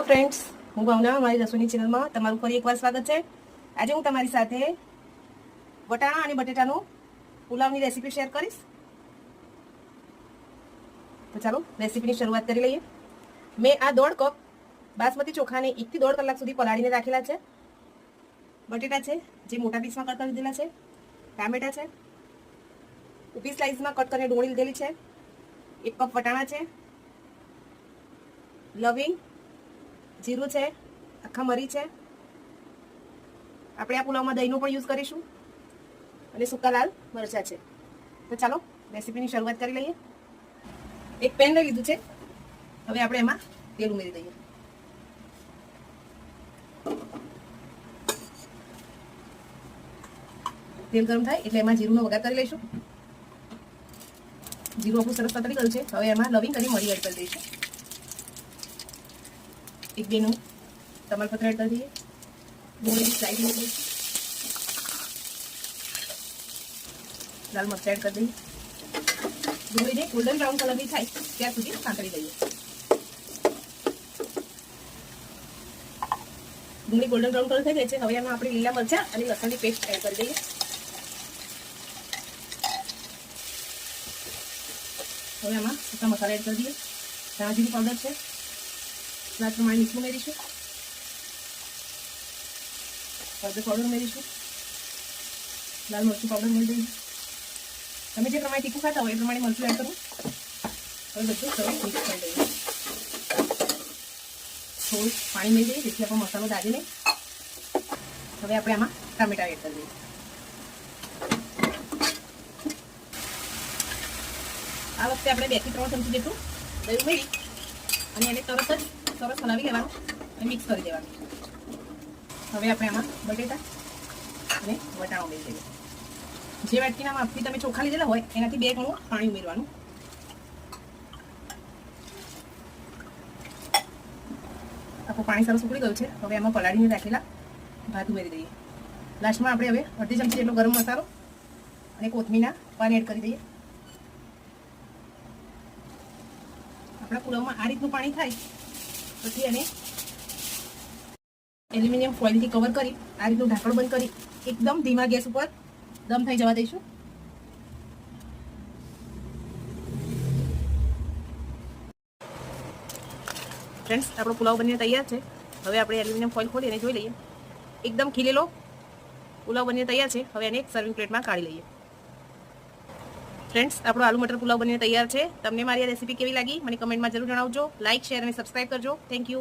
Friends હું ભાવના મારી રસોઈની ચેનલમાં તમારું ફરી એકવાર સ્વાગત છે. આજે હું તમારી સાથે વટાણા અને બટેટાનો પુલાવની રેસીપી શેર કરીશ. તો ચાલો રેસીપીની શરૂઆત કરી લઈએ. મેં આ દોઢ કપ બાસમતી ચોખાને એકથી દોઢ કલાક સુધી પલાળીને રાખેલા છે. બટેટા છે, જે મોટા પીસમાં કટ કરી દીધેલા છે. ટામેટા છે, ઊભી સ્લાઇસમાં કટ કરીને ડુંગળી લીધેલી છે. એક કપ વટાણા છે. લવિંગ જીરું છે, આખા મરી છે. આપણે આ પુલાવમાં દહીંનો પણ યુઝ કરીશું અને સૂકા લાલ મરચા છે. તો ચાલો, રેસીપીની શરૂઆત કરી લઈએ. એક પેન લઈ લીધું છે. હવે આપણે એમાં તેલ ઉમેરી દઈએ. તેલ ગરમ થાય એટલે એમાં જીરુંનો વઘાર કરી લઈશું. જીરું આપણું સરસ પતરી ગયું છે. હવે એમાં લવિંગ કરી મરી એડ કરી દઈશું. એક બેનું. તમાલપત્ર એડ કરી દઈએ. ડુંગળીની સ્લાઇસ મૂકી દઈશું લાલ મરચાં એડ કરી દઈએ. ડુંગળીને ગોલ્ડન બ્રાઉન કલરની થાય. ત્યાં સુધી સાંકળી દઈએ. ડુંગળી ગોલ્ડન બ્રાઉન કલર થઈ ગઈ છે. હવે એમાં આપણે લીલા મરચાં અને લસણની પેસ્ટ એડ કરી દઈએ. હવે આમાં મસાલા એડ કરી દઈએ. ધાણા પાવડર છે. સ્વાદ પ્રમાણે મીઠું ઉમેરીશું હળદર પાવડર ઉમેરીશું લાલ મરચું પાવડર ઉમેરી દઈએ તમે જે પ્રમાણે તીખું ખાતા હોય એ પ્રમાણે મરચું એડ કરું. હવે બધું સરસ મિક્સ કરી દઈએ થોડું પાણી મેળવી દઈએ જેથી આપણો મસાલો દાજી નહીં. હવે આપણે આમાં ટામેટા એડ કરી દઈએ. આ વખતે આપણે બેથી ત્રણ ચમચી જેટલું દહીં ઉમેરી અને એને તરત જ સરસ હલાવી લેવાનું અને મિક્સ કરી દેવાનું. હવે આપણે આમાં બટેટા અને વટાણો ઉમેરી દઈએ જે વાટકીના માપથી તમે ચોખા લીધેલા હોય, એનાથી બે ગણું પાણી ઉમેરવાનું. આખું પાણી સરસ ઉકળી ગયું છે. હવે એમાં પલાળીને રાખેલા ભાત ઉમેરી દઈએ. લાસ્ટમાં આપણે હવે અડધી ચમચી જેટલો ગરમ મસાલો અને કોથમીના પાન એડ કરી દઈએ. આપણા પુલાવમાં આ રીતનું પાણી થાય પછી એને એલ્યુમિનિયમ ફોઇલથી કવર કરી, આ રીતનું ઢાંકણ બંધ કરી, એકદમ ધીમા ગેસ ઉપર દમ થઈ જવા દઈશું. ફ્રેન્ડ્સ, આપણો પુલાવ બનીને તૈયાર છે. હવે આપણે એલ્યુમિનિયમ ફોઇલ ખોલી અને જોઈ લઈએ. એકદમ ખીલેલો પુલાવ બનીને તૈયાર છે. હવે એને એક સર્વિંગ પ્લેટમાં કાઢી લઈએ. ફ્રેન્ડ્સ આપણો આલુ મટર પુલાવ બનીને તૈયાર છે. તમને મારી આ રેસીપી કેવી લાગી? મને કમેન્ટમાં જરૂર જણાવજો. લાઇક શેર અને સબસ્ક્રાઈબ કરજો. Thank you